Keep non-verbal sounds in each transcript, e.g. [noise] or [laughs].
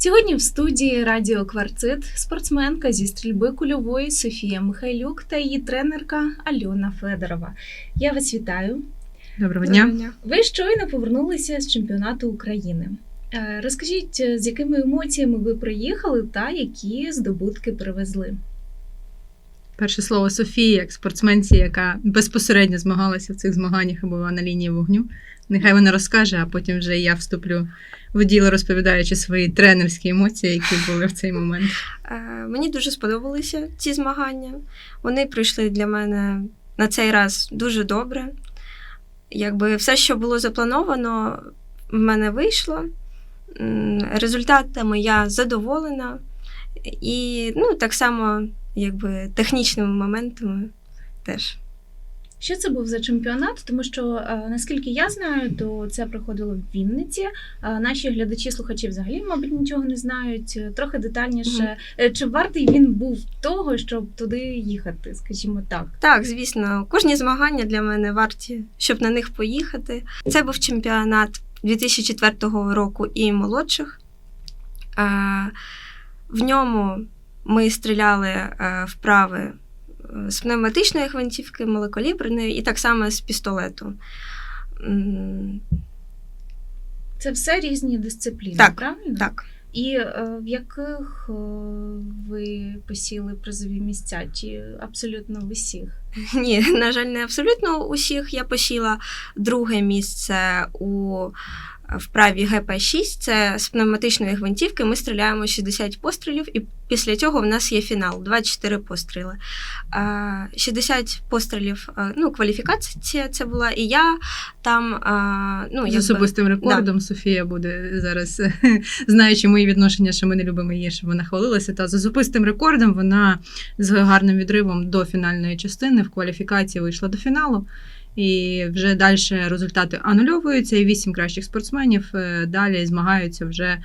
Сьогодні в студії Радіо Кварцит спортсменка зі стрільби кульової Софія Михайлюк та її тренерка Альона Федорова. Я вас вітаю. Доброго дня. Ви щойно повернулися з чемпіонату України. Е, Розкажіть, з якими емоціями ви приїхали та які здобутки привезли? Перше слово Софії, як спортсменці, яка безпосередньо змагалася в цих змаганнях і була на лінії вогню. Нехай вона розкаже, а потім вже я вступлю в діло, розповідаючи свої тренерські емоції, які були в цей момент. Е, Мені дуже сподобалися ці змагання. Вони пройшли для мене на цей раз дуже добре. Якби все, що було заплановано, в мене вийшло. Результатами я задоволена. І ну, так само, якби технічними моментами теж. Що це був за чемпіонат? Тому що, е, наскільки я знаю, то це проходило в Вінниці. Е, Наші глядачі, слухачі взагалі, мабуть, нічого не знають. Е, Трохи детальніше, Е, чи вартий він був того, щоб туди їхати, скажімо так. Так, звісно, кожні змагання для мене варті, щоб на них поїхати. Це був чемпіонат 2004 року і молодших. В ньому ми стріляли е, вправи е, з пневматичної гвинтівки, малокаліберної і так само з пістолету. Це все різні дисципліни, Так, правильно? Так. І е, в яких е, ви посіли призові місця? Чи абсолютно в усіх? [laughs] Ні, на жаль, не абсолютно усіх. Я посіла друге місце у вправі ГП-6. Це з пневматичної гвинтівки. Ми стріляємо 60 пострілів, і після цього в нас є фінал 24 постріли. Е, 60 пострілів, ну, кваліфікація це була, і я там. Ну, З особистим рекордом Софія буде зараз, [laughs] знаючи мої відношення, що ми не любимо її, щоб вона хвалилася. Та з особистим рекордом вона з гарним відривом до фінальної частини в кваліфікації вийшла до фіналу. І вже далі результати анульовуються, і вісім кращих спортсменів е, далі змагаються вже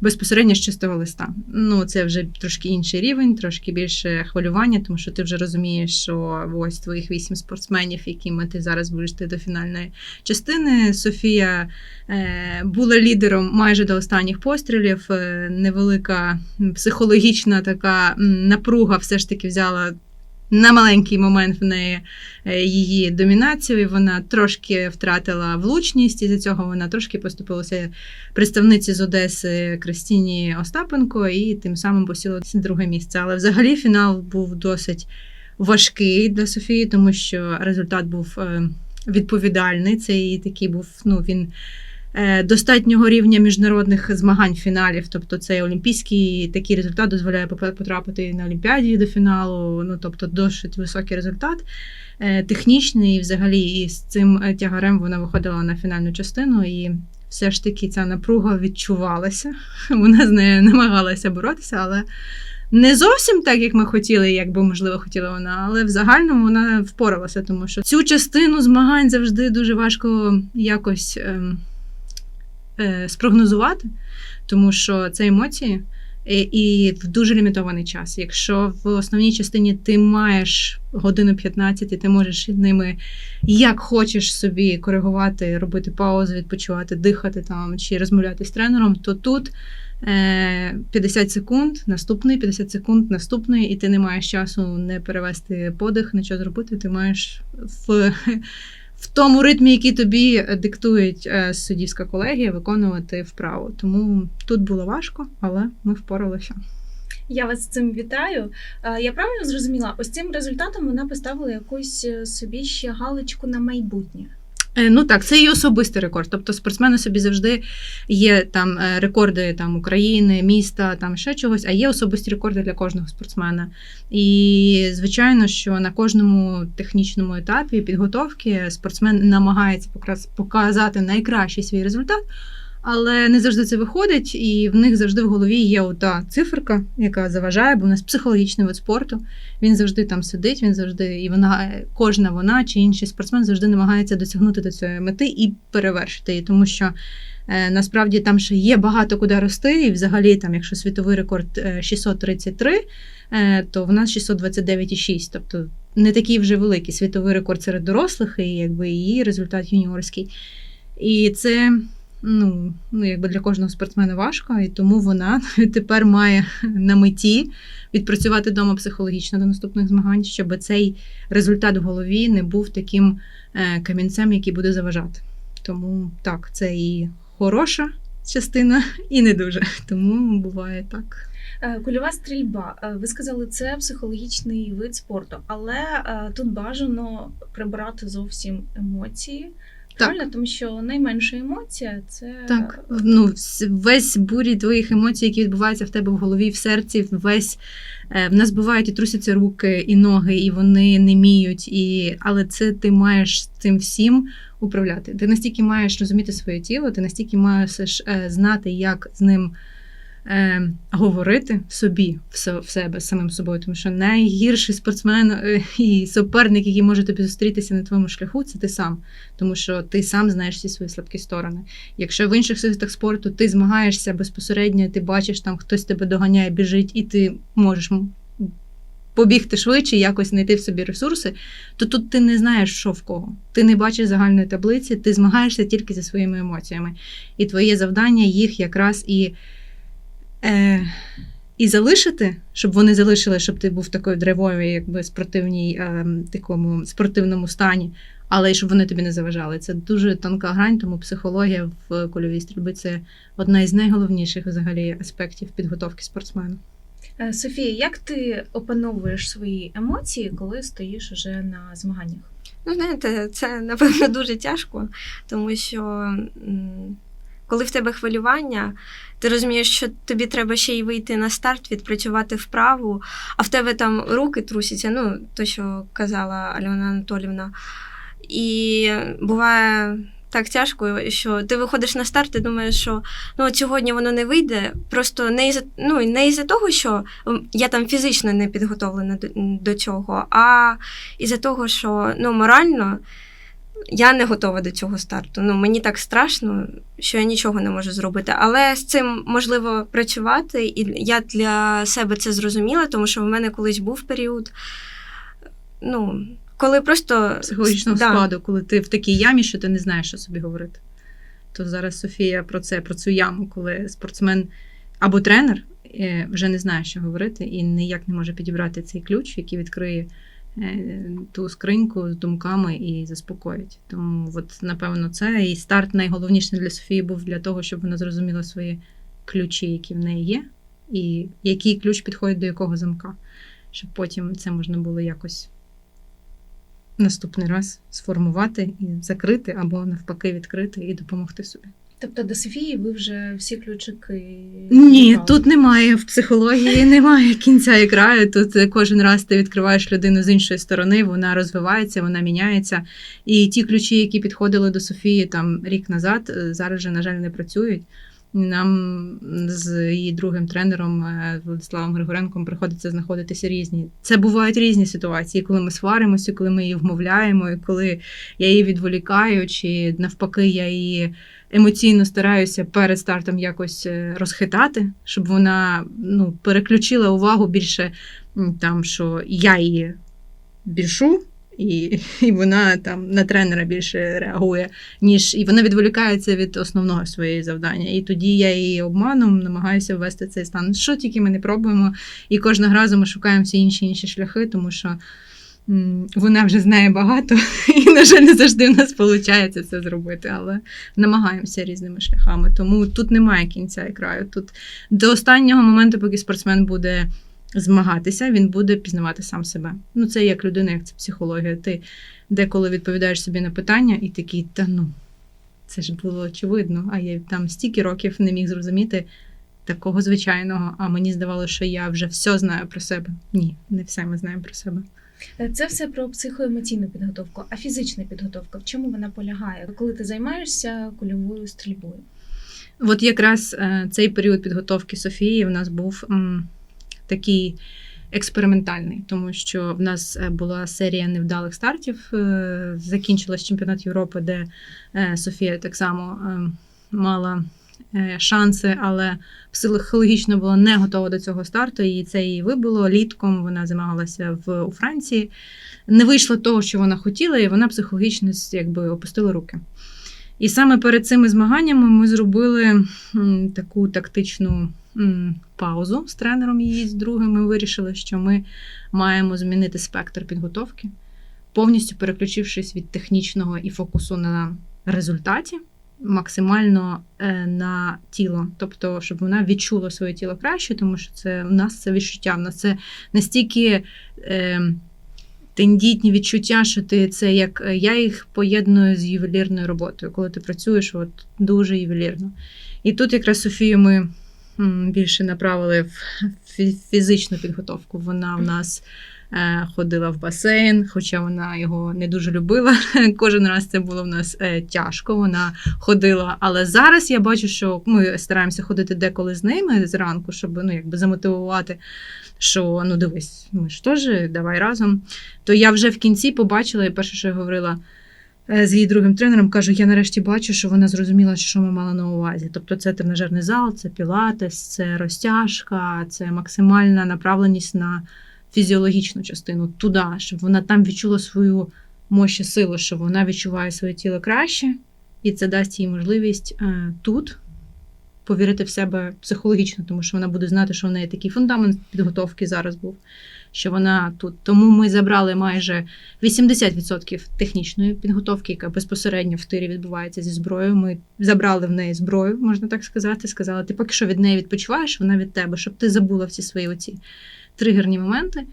безпосередньо з чистого листа. Ну, це вже трошки інший рівень, трошки більше хвилювання, тому що ти вже розумієш, що ось твоїх вісім спортсменів, якими ти зараз будеш йти до фінальної частини. Софія е, була лідером майже до останніх пострілів. Е, невелика психологічна така напруга все ж таки взяла. На маленький момент в неї е, її домінацію, і вона трошки втратила влучність, і за цього вона трошки поступилася представниці з Одеси Кристіні Остапенко, і тим самим посіла друге місце. Але взагалі фінал був досить важкий для Софії, тому що результат був е, відповідальний. Це і такий був, ну він. Е, Достатнього рівня міжнародних змагань фіналів, тобто це олімпійський такий результат дозволяє потрапити на Олімпіаді до фіналу. Ну тобто досить високий результат, е, технічний, і взагалі і з цим е, тягарем вона виходила на фінальну частину, і все ж таки ця напруга відчувалася. [laughs] Вона з нею намагалася боротися, але не зовсім так, як ми хотіли, як би можливо хотіла вона, але в загальному вона впоралася, тому що цю частину змагань завжди дуже важко якось ем, спрогнозувати, тому що це емоції. І і в дуже лімітований час. Якщо в основній частині ти маєш годину 15, і ти можеш ними як хочеш собі коригувати, робити паузи, відпочивати, дихати там чи розмовляти з тренером, то тут е, 50 секунд, наступний, 50 секунд, наступний, і ти не маєш часу не перевести подих, нічого зробити. Ти маєш в, в тому ритмі, який тобі диктують е, суддівська колегія, виконувати вправу. Тому тут було важко, але ми впоралися. Я вас з цим вітаю. Е, Я правильно зрозуміла, ось цим результатом вона поставила якусь е, собі ще галочку на майбутнє. Е, Ну так, це її особистий рекорд. Тобто спортсмени собі завжди є там е, рекорди там, України, міста, там ще чогось, а є особисті рекорди для кожного спортсмена. І звичайно, що на кожному технічному етапі підготовки спортсмен намагається показати найкращий свій результат. Але не завжди це виходить, і в них завжди в голові є ота циферка, яка заважає, бо в нас психологічний вид спорту. Він завжди там сидить, він завжди, і вона, кожна вона чи інший спортсмен завжди намагається досягнути до цієї мети і перевершити її, тому що е, насправді там ще є багато куди рости. І взагалі, там, якщо світовий рекорд е, 633, е, то в нас 629,6. Тобто не такий вже великий світовий рекорд серед дорослих, і якби її результат юніорський. І це ну, ну, якби для кожного спортсмена важко, і тому вона [laughs] тепер має на меті відпрацювати вдома психологічно до наступних змагань, щоб цей результат в голові не був таким е, камінцем, який буде заважати. Тому так, це і хороша частина, [laughs] і не дуже. Тому буває так. Е, Кульова стрільба. Е, Ви сказали, це психологічний вид спорту, але тут бажано прибрати зовсім емоції. Так. Правильно, тому що найменша емоція це Так, ну весь бурі твоїх емоцій, які відбуваються в тебе в голові, в серці, весь е, в нас бувають і трусяться руки, і ноги, і вони не міють. І... Але це ти маєш цим всім управляти. Ти настільки маєш розуміти своє тіло, ти настільки маєш е, знати, як з ним. Е, говорити собі в в себе самим собою, тому що найгірший спортсмен е, і суперник, який може тобі зустрітися на твоєму шляху, це ти сам, тому що ти сам знаєш всі свої слабкі сторони. Якщо в інших видах спорту ти змагаєшся безпосередньо, ти бачиш там хтось тебе доганяє, біжить, і ти можеш побігти швидше, якось знайти в собі ресурси, то тут ти не знаєш, що в кого. Ти не бачиш загальної таблиці, ти змагаєшся тільки зі своїми емоціями. І твоє завдання їх якраз і. Е, і залишити, щоб вони залишили, щоб ти був в такої драйвовій, якби спортивній, е, такому спортивному стані, але й щоб вони тобі не заважали. Це дуже тонка грань, тому психологія в кульовій стрільбі це одна із найголовніших взагалі аспектів підготовки спортсмена. Е, Софія, як ти опановуєш свої емоції, коли стоїш уже на змаганнях? Ну, знаєте, це напевно дуже тяжко, тому що коли в тебе хвилювання, ти розумієш, що тобі треба ще й вийти на старт, відпрацювати вправу, а в тебе там руки трусяться, ну, то, що казала Альона Анатолівна. І буває так тяжко, що ти виходиш на старт і думаєш, що ну, сьогодні воно не вийде. Просто не із ну, не із-за того, що я там фізично не підготовлена до, до цього, а із-за того, що ну, морально я не готова до цього старту. Ну, мені так страшно, що я нічого не можу зробити. Але з цим можливо працювати, і я для себе це зрозуміла, тому що в мене колись був період. Ну, коли просто Психологічного Да. складу, коли ти в такій ямі, що ти не знаєш, що собі говорити. То зараз Софія про це, про цю яму, коли спортсмен або тренер е, вже не знає, що говорити, і ніяк не може підібрати цей ключ, який відкриє ту скриньку з думками і заспокоїть. Тому, от, напевно, це і старт найголовніший для Софії був для того, щоб вона зрозуміла свої ключі, які в неї є, і який ключ підходить до якого замка, щоб потім це можна було якось наступний раз сформувати і закрити, або навпаки відкрити і допомогти собі. Тобто до Софії ви вже всі ключики. Ні, зібрали? тут немає в психології, немає кінця і краю. Тут е, кожен раз ти відкриваєш людину з іншої сторони, вона розвивається, вона міняється. І ті ключі, які підходили до Софії там рік назад, е, зараз же, на жаль, не працюють. Нам з її другим тренером е, Владиславом Григоренком приходиться знаходитися різні. Це бувають різні ситуації, коли ми сваримося, коли ми її вмовляємо, і коли я її відволікаю, чи навпаки, я її емоційно стараюся перед стартом якось е, розхитати, щоб вона ну, переключила увагу більше там, що я її більшу. І, [laughs] і вона там на тренера більше реагує, ніж і вона відволікається від основного своєї завдання. І тоді я її обманом намагаюся ввести цей стан. Що тільки ми не пробуємо, і кожного разу ми шукаємо всі інші інші шляхи, тому що вона вже знає багато, [laughs] і, на жаль, не завжди в нас виходить це зробити, але намагаємося різними шляхами. Тому тут немає кінця і краю. Тут до останнього моменту, поки спортсмен буде змагатися, він буде пізнавати сам себе. Ну, це як людина, як це психологія. Ти деколи відповідаєш собі на питання і такий, та ну, це ж було очевидно, а я там стільки років не міг зрозуміти такого звичайного, а мені здавалося, що я вже все знаю про себе. Ні, не все ми знаємо про себе. Е, Це все про психоемоційну підготовку, а фізична підготовка в чому вона полягає, коли ти займаєшся кульовою стрільбою? От якраз е, цей період підготовки Софії в нас був такий експериментальний, тому що в нас е, була серія невдалих стартів. Закінчилась чемпіонат Європи, де Софія так само е, мала шанси, але психологічно була не готова до цього старту, і це її вибило. Літком вона змагалася в, у Франції. Не вийшло того, що вона хотіла, і вона психологічно якби опустила руки. І саме перед цими змаганнями ми зробили таку тактичну паузу з тренером її з другим. Ми вирішили, що ми маємо змінити спектр підготовки, повністю переключившись від технічного і фокусу на результаті, максимально е, на тіло. Тобто, щоб вона відчула своє тіло краще, тому що це в нас це відчуття, в нас це настільки. Е, Тендітні відчуття, що ти це як е, я їх поєдную з ювелірною роботою, коли ти працюєш от дуже ювелірно. І тут якраз Софію ми більше направили в фізичну підготовку. Вона в нас ходила в басейн, хоча вона його не дуже любила. [laughs] Кожен раз це було в нас е, тяжко. Вона ходила. Але зараз я бачу, що ми стараємося ходити деколи з ними зранку, щоб ну, якби замотивувати. Що ну дивись, ми ж теж давай разом. То я вже в кінці побачила, і перше, що я говорила е, з її другим тренером, кажу: я нарешті бачу, що вона зрозуміла, що ми мали на увазі. Тобто, це тренажерний зал, це пілатес, це розтяжка, це максимальна направленість на фізіологічну частину туди, щоб вона там відчула свою мощі силу, що вона відчуває своє тіло краще, і це дасть їй можливість е, тут повірити в себе психологічно, тому що вона буде знати, що в неї такий фундамент підготовки зараз був. Що вона тут. Тому ми забрали майже 80% технічної підготовки, яка безпосередньо в тирі відбувається зі зброєю. Ми забрали в неї зброю, можна так сказати. Сказали, ти поки що від неї відпочиваєш, вона від тебе, щоб ти забула всі свої оці тригерні моменти.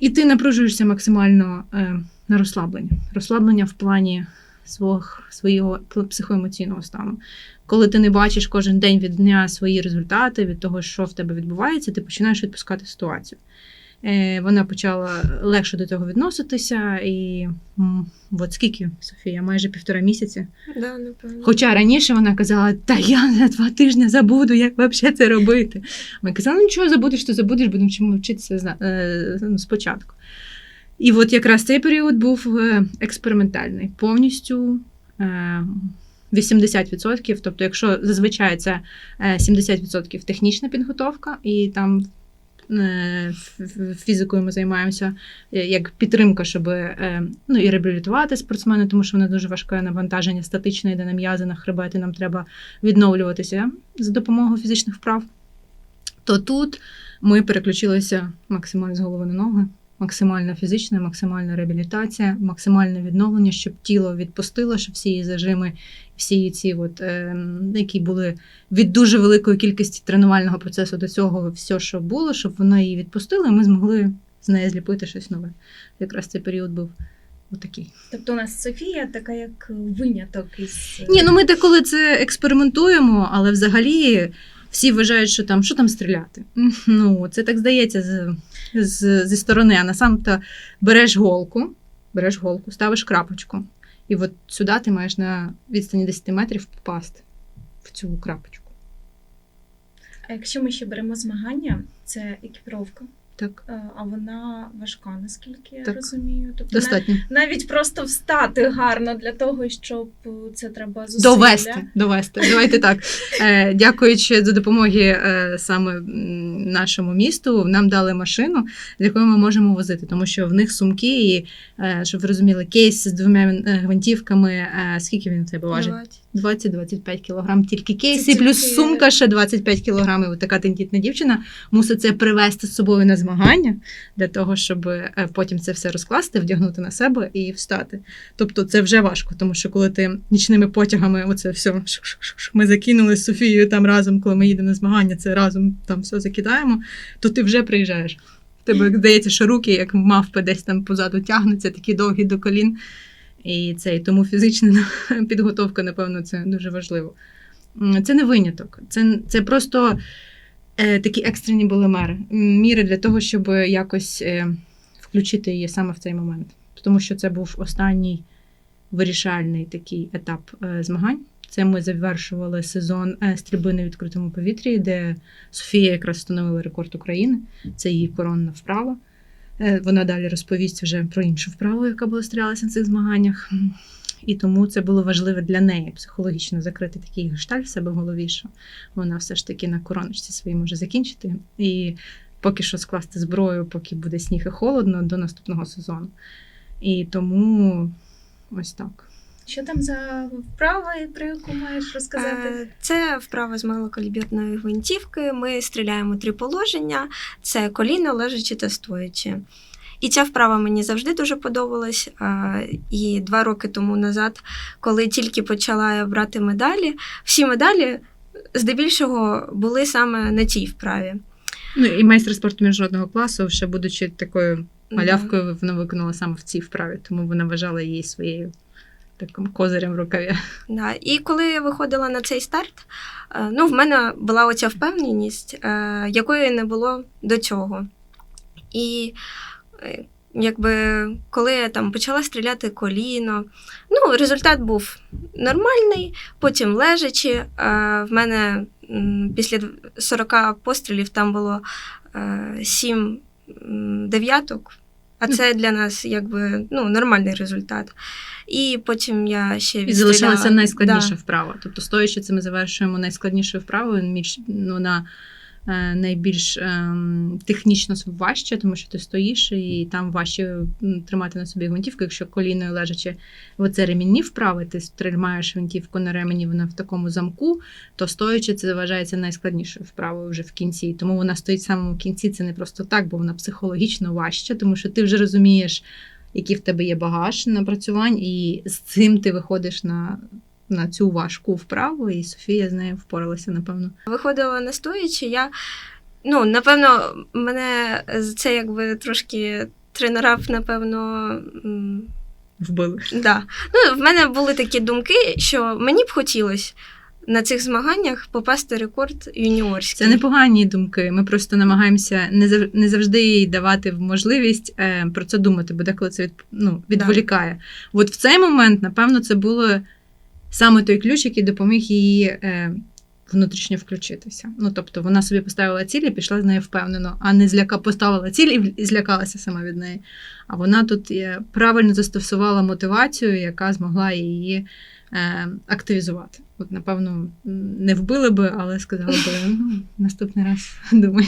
І ти напружуєшся максимально е, на розслаблення. Розслаблення в плані свого, свого психоемоційного стану. Коли ти не бачиш кожен день від дня свої результати, від того, що в тебе відбувається, ти починаєш відпускати ситуацію. Е, Вона почала легше до цього відноситися, і от скільки, Софія, майже півтора місяці. Да, напевно. Хоча раніше вона казала, та я за два тижні забуду, як взагалі це робити. Ми казали, ну нічого забудеш, то забудеш, будемо чому вчитися е, ну, спочатку. І от якраз цей період був е, експериментальний, повністю е, 80%. Тобто, якщо зазвичай це е, 70% технічна підготовка, і там фізикою ми займаємося е, як підтримка, щоб е, ну, і реабілітувати спортсмена, тому що воно дуже важке навантаження статичне йде на м'язи, на хребет, і нам треба відновлюватися за допомогою фізичних вправ. То тут ми переключилися максимально з голови на ноги. Максимальна фізична, максимальна реабілітація, максимальне відновлення, щоб тіло відпустило, щоб всі її зажими, всі ці, от, е, які були від дуже великої кількості тренувального процесу до цього, все, що було, щоб воно її відпустило, і ми змогли з неї зліпити щось нове. Якраз цей період був отакий. Тобто у нас Софія така як виняток із Ні, ну ми деколи це експериментуємо, але взагалі всі вважають, що там що там стріляти. [laughs] Ну, це так здається з, з, зі сторони. А то береш голку, береш голку, ставиш крапочку. І от сюди ти маєш на відстані 10 метрів попасти в цю крапочку. А якщо ми ще беремо змагання, це екіпіровка, Так, е, а вона важка, наскільки я розумію. Тобто достатньо. навіть просто встати гарно для того, щоб це треба зусилля. Довести, довести. Давайте так. Е, дякуючи за допомоги е, саме нашому місту, нам дали машину, з якою ми можемо возити, тому що в них сумки, і е, щоб ви розуміли, кейс з двома гвинтівками. Е, скільки він в тебе важить? Давайте. 20-25 кілограм тільки кейс, Це і плюс тільки- сумка ще 25 кілограм. І от така тендітна дівчина мусить це привезти з собою на змагання для того, щоб е, потім це все розкласти, вдягнути на себе і встати. Тобто це вже важко, тому що коли ти нічними потягами, оце все ми закинули з Софією там разом, коли ми їдемо на змагання, це разом там все закидаємо, то ти вже приїжджаєш. Тебе здається, що руки, як мавпи, десь там позаду тягнуться, такі довгі до колін. І це і тому фізична [laughs] підготовка, напевно, це дуже важливо. Це не виняток, це, це просто е, такі екстрені були. Міри для того, щоб якось е, включити її саме в цей момент. Тому що це був останній вирішальний такий етап е, змагань. Це ми завершували сезон е, стрільби на відкритому повітрі, де Софія якраз встановила рекорд України. Це її коронна вправа. Е, Вона далі розповість вже про іншу вправу, яка була стрілялася на цих змаганнях. І тому це було важливо для неї психологічно закрити такий гешталь в себе в голові, що вона все ж таки на короночці своїй може закінчити. І поки що скласти зброю, поки буде сніг і холодно, до наступного сезону. І тому ось так. Що там за вправа, про яку маєш розказати? Е, Це вправа з малокаліберної гвинтівки. Ми стріляємо три положення: це коліно, лежачи та стоячи. І ця вправа мені завжди дуже подобалась. Е, І два роки тому назад, коли тільки почала я брати медалі, всі медалі здебільшого були саме на цій вправі. Ну і майстер спорту міжнародного класу, ще будучи такою малявкою, вона виконала саме в цій вправі, тому вона вважала її своєю таким козирем в рукаві. Да. І коли я виходила на цей старт, е, ну, в мене була оця впевненість, е, якої не було до цього. І е, якби коли я там почала стріляти коліно, ну, результат був нормальний, потім лежачи. В мене після 40 пострілів там було 7 дев'яток. А це для нас якби ну, нормальний результат. І потім я ще І залишилася найскладніша Да. вправа. Тобто, стоячи, це ми завершуємо найскладнішою вправою. Вона найбільш ем, технічно важче, тому що ти стоїш і там важче тримати на собі гвинтівку. Якщо коліною лежачи в оце ремінні вправи, ти тримаєш гвинтівку на ремені, вона в такому замку, то стоячи, це вважається найскладнішою вправою вже в кінці. Тому вона стоїть в самому кінці. Це не просто так, бо вона психологічно важча, тому що ти вже розумієш, який в тебе є багаж напрацювань, і з цим ти виходиш на, на цю важку вправу, і Софія з нею впоралася, напевно. виходила на стоячи, я ну, напевно, мене це якби трошки тренера, напевно. Вбили. Да. Ну, в мене були такі думки, що мені б хотілося на цих змаганнях попасти рекорд юніорський. Це непогані думки. Ми просто намагаємося не зав- не завжди їй давати можливість е, про це думати, бо деколи це від, ну, відволікає. От в цей момент, напевно, це було саме той ключ, який допоміг їй е, внутрішньо включитися. Ну, тобто вона собі поставила ціль і пішла з нею впевнено, а не зляка поставила ціль і злякалася сама від неї. А вона тут е, правильно застосувала мотивацію, яка змогла її е, активізувати. От, напевно, не вбили би, але сказали би, ну, наступний раз [laughs] думай.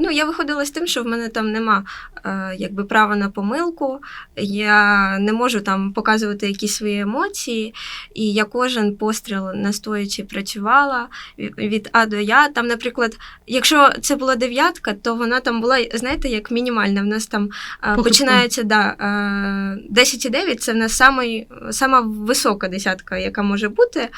Ну, я виходила з тим, що в мене там нема е, якби права на помилку, я не можу там показувати якісь свої емоції, і я кожен постріл настоячи працювала від А до Я. Там, наприклад, якщо це була дев'ятка, то вона там була, знаєте, як мінімальна. В нас там е, починається да, е, 10,9 це в нас самий, сама висока десятка, яка може бути.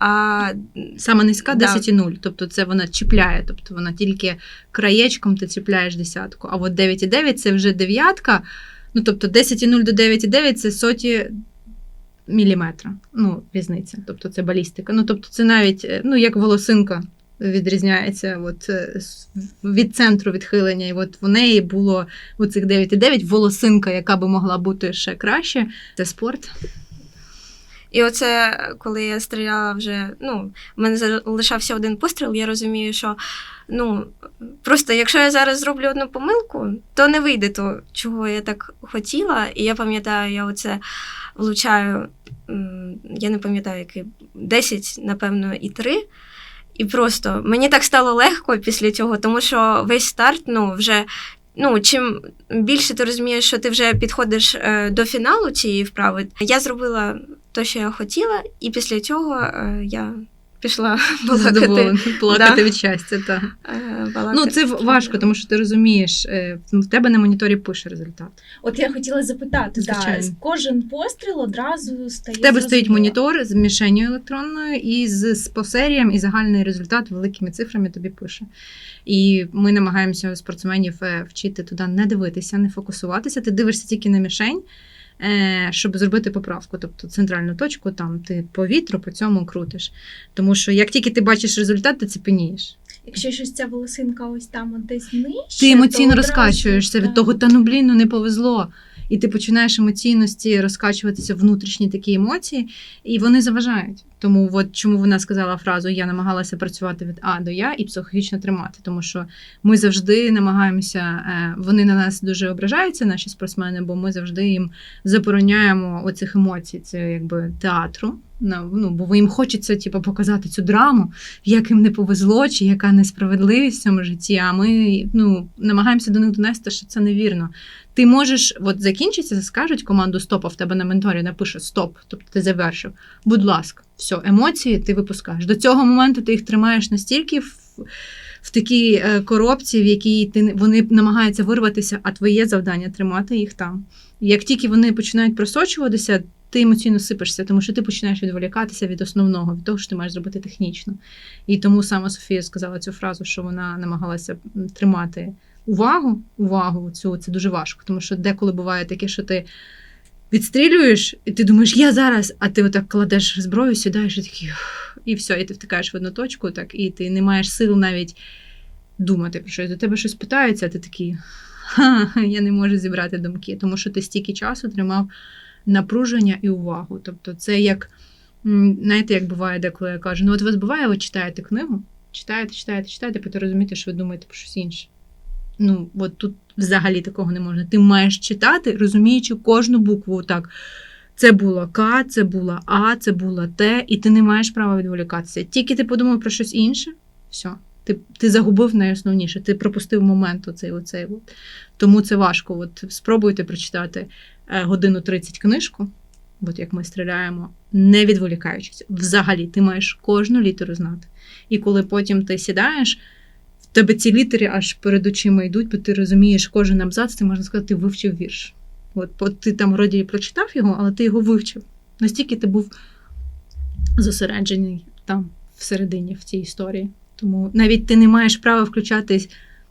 А Саме низька Да. 10,0, тобто це вона чіпляє, тобто вона тільки краєчком ти чіпляєш десятку. А от 9,9 це вже дев'ятка. Ну, тобто 10,0 до 9,9 це соті міліметра. Ну, різниця. Тобто це балістика. Ну, тобто це навіть, е, ну, як волосинка відрізняється от, е, від центру відхилення. І от в неї було оцих 9,9 волосинка, яка би могла бути ще краще. Це спорт. І оце, коли я стріляла вже, ну, в мене залишався один постріл, я розумію, що ну, просто якщо я зараз зроблю одну помилку, то не вийде то, чого я так хотіла. І я пам'ятаю, я оце влучаю, я не пам'ятаю, який 10, напевно, і 3. І просто мені так стало легко після цього, тому що весь старт, ну, вже. Ну, чим більше ти розумієш, що ти вже підходиш е, до фіналу цієї вправи, я зробила те, що я хотіла, і після цього е, я пішла [laughs] балакати. Задоволена, плакати Да. від щастя. Так. е, балакати. Ну, це важко, тому що ти розумієш, е, в тебе на моніторі пише результат. От я хотіла запитати, да, кожен постріл одразу стає. В тебе стоїть монітор з мішенью електронною і з, з і загальний результат великими цифрами тобі пише. І ми намагаємося спортсменів вчити туди не дивитися, не фокусуватися. Ти дивишся тільки на мішень. Е, Щоб зробити поправку, тобто центральну точку, там ти по вітру по цьому крутиш. Тому що як тільки ти бачиш результат, ти цепенієш. Якщо щось ця волосинка ось там от десь нижче, Ти емоційно одразу, розкачуєшся від того, та ну блін, ну не повезло. І ти починаєш емоційності розкачуватися внутрішні такі емоції, і вони заважають. Тому от чому вона сказала фразу Я намагалася працювати від А до Я і психологічно тримати, тому що ми завжди намагаємося, е, вони на нас дуже ображаються, наші спортсмени, бо ми завжди їм забороняємо оцих емоцій. Це якби театру. Ну, бо їм хочеться типу, показати цю драму, як їм не повезло, чи яка несправедливість в цьому житті. А ми ну, намагаємося до них донести, що це невірно. Ти можеш, от закінчиться, скажуть команду стоп, а в тебе на менторі напише стоп, тобто ти завершив. Будь ласка, все, емоції ти випускаєш. До цього моменту ти їх тримаєш настільки в, в такій е, коробці, в якій ти, вони намагаються вирватися, а твоє завдання тримати їх там. І як тільки вони починають просочуватися, ти емоційно сипешся, тому що ти починаєш відволікатися від основного, від того, що ти маєш зробити технічно. І тому саме Софія сказала цю фразу, що вона намагалася тримати увагу, увагу цю, це дуже важко, тому що деколи буває таке, що ти відстрілюєш, і ти думаєш, я зараз, а ти отак кладеш зброю, сідаєш і такий, і все, і ти втикаєш в одну точку, так, і ти не маєш сил навіть думати про щось. До тебе щось питаються, а ти такий, ха, я не можу зібрати думки, тому що ти стільки часу тримав напруження і увагу. Тобто, це як, знаєте, як буває деколи я кажу, ну от вас буває, ви читаєте книгу, читаєте, читаєте, читаєте, потім розумієте, що ви думаєте про щось інше. Ну, от тут взагалі такого не можна. Ти маєш читати, розуміючи кожну букву так. Це була К, це була А, це була Т, і ти не маєш права відволікатися. Тільки ти подумав про щось інше, все. Ти, ти загубив найосновніше, ти пропустив момент оцей, оцей. От. Тому це важко. От спробуйте прочитати е, годину 30 книжку, от як ми стріляємо, не відволікаючись. Взагалі, ти маєш кожну літеру знати. І коли потім ти сідаєш, тебе ці літери аж перед очима йдуть, бо ти розумієш кожен абзац, ти можна сказати, ти вивчив вірш. От, от ти там вроді прочитав його, але ти його вивчив. Настільки ти був зосереджений там всередині в цій історії. Тому навіть ти не маєш права включати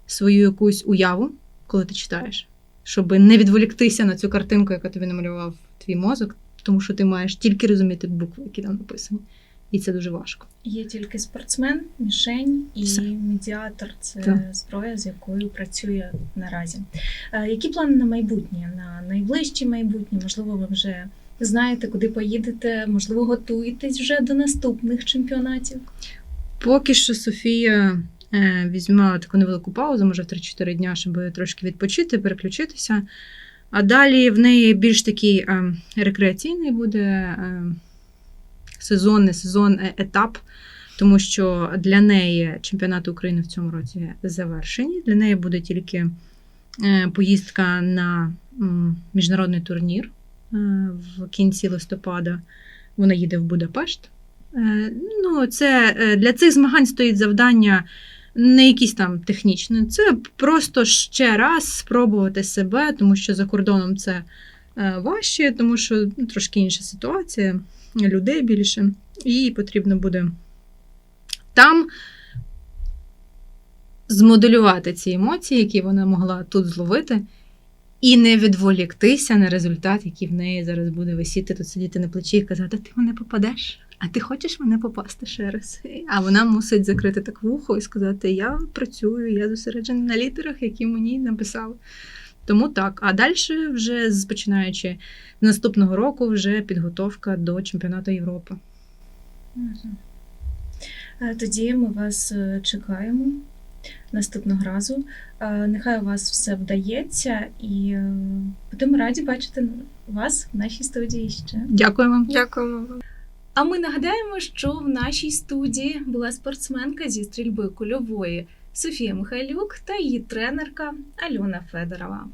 свою якусь уяву, коли ти читаєш, щоб не відволіктися на цю картинку, яка тобі намалював твій мозок, тому що ти маєш тільки розуміти букви, які там написані. І це дуже важко. Є тільки спортсмен, мішень і Все. медіатор це Так. зброя, з якою працює наразі. Е, Які плани на майбутнє, на найближче майбутнє? Можливо, ви вже знаєте, куди поїдете, можливо, готуєтесь вже до наступних чемпіонатів. Поки що Софія е, візьме таку невелику паузу, може в 3-4 дня, щоб трошки відпочити, переключитися. А далі в неї більш такий е, рекреаційний буде е, сезон, сезон, е, етап, тому що для неї чемпіонати України в цьому році завершені. Для неї буде тільки е, поїздка на міжнародний турнір е, в кінці листопада. Вона їде в Будапешт. Ну, це для цих змагань стоїть завдання не якісь там технічне, це просто ще раз спробувати себе, тому що за кордоном це важче, тому що ну, трошки інша ситуація, людей більше, і потрібно буде там змоделювати ці емоції, які вона могла тут зловити, і не відволіктися на результат, який в неї зараз буде висіти, тут сидіти на плечі і казати: ти мене попадеш? А ти хочеш мене попасти ще раз? А вона мусить закрити так вухо і сказати: Я працюю, я зосереджена на літерах, які мені написали. Тому так. А далі, вже з- починаючи з наступного року, вже підготовка до чемпіонату Європи. Тоді ми вас е, чекаємо наступного разу. Нехай у вас все вдається, і е, будемо раді бачити вас в нашій студії ще. Дякую вам. Дякуємо вам. А ми нагадаємо, що в нашій студії була спортсменка зі стрільби кульової Софія Михайлюк та її тренерка Альона Федорова.